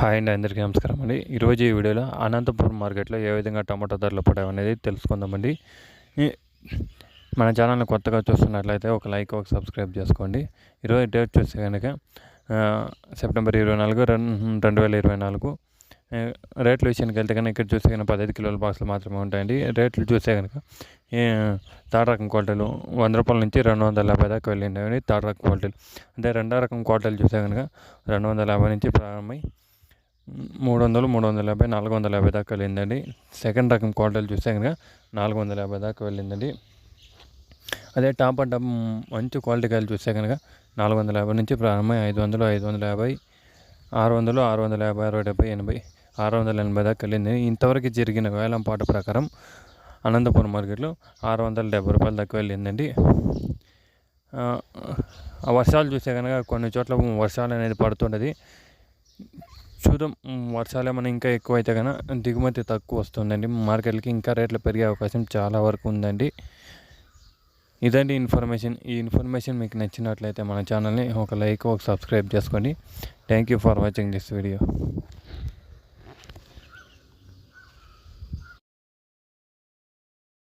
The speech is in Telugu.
హాయ్ అండి అందరికీ నమస్కారం అండి. ఈరోజు ఈ వీడియోలో అనంతపురం మార్కెట్లో ఏ విధంగా టమాటో ధరలు పడాయి అనేది తెలుసుకుందామండి. మన ఛానల్ని కొత్తగా చూస్తున్నట్లయితే ఒక లైక్ ఒక సబ్స్క్రైబ్ చేసుకోండి. ఈరోజు డేట్ చూస్తే కనుక సెప్టెంబర్ ఇరవై నాలుగు రెండు రెండు వేల ఇరవై నాలుగు. రేట్లు విషయానికి వెళ్తే కనుక ఇక్కడ చూస్తే కనుక పదహైదు కిలోల బాక్సులు మాత్రమే ఉంటాయండి. రేట్లు చూస్తే కనుక థర్డ్ రకం క్వాలిటీలు వంద రూపాయల నుంచి రెండు వందల యాభై దాకా వెళ్ళిండేవి థర్డ్ రకం క్వాలిటీలు. అంటే రెండో రకం క్వాలిటీలు చూస్తే కనుక రెండు వందల యాభై నుంచి ప్రారంభమై మూడు వందలు మూడు వందల యాభై నాలుగు వందల యాభై దాకా వెళ్ళిందండి. సెకండ్ రకం క్వాలిటీలు చూస్తే కనుక నాలుగు వందల యాభై దాకా వెళ్ళిందండి. అదే టాప్ అండ్ టాప్ మంచి క్వాలిటీ కాయలు చూస్తే కనుక నాలుగు వందల యాభై నుంచి ప్రారంభమై ఐదు వందలు ఐదు వందల యాభై ఆరు వందలు ఆరు వందల యాభై అరవై డెబ్బై ఎనభై ఆరు వందల ఎనభై దాకా వెళ్ళింది. ఇంతవరకు జరిగిన వేలం పాట ప్రకారం అనంతపురం మార్కెట్లో ఆరు వందల డెబ్బై రూపాయల దాకా వెళ్ళిందండి. ఆ వర్షాలు చూస్తే కనుక కొన్ని చోట్ల వర్షాలు అనేది పడుతుండేది. చూద్దాం. వర్షాలు ఏమైనా ఇంకా ఎక్కువ అయితే కనుక దిగుమతి తక్కువ వస్తుందండి. మార్కెట్కి ఇంకా రేట్లు పెరిగే అవకాశం చాలా వరకు ఉందండి. ఇదండి ఇన్ఫర్మేషన్. ఈ ఇన్ఫర్మేషన్ మీకు నచ్చినట్లయితే మన ఛానల్ని ఒక లైక్ ఒక సబ్స్క్రైబ్ చేసుకోండి. Thank you for watching this video.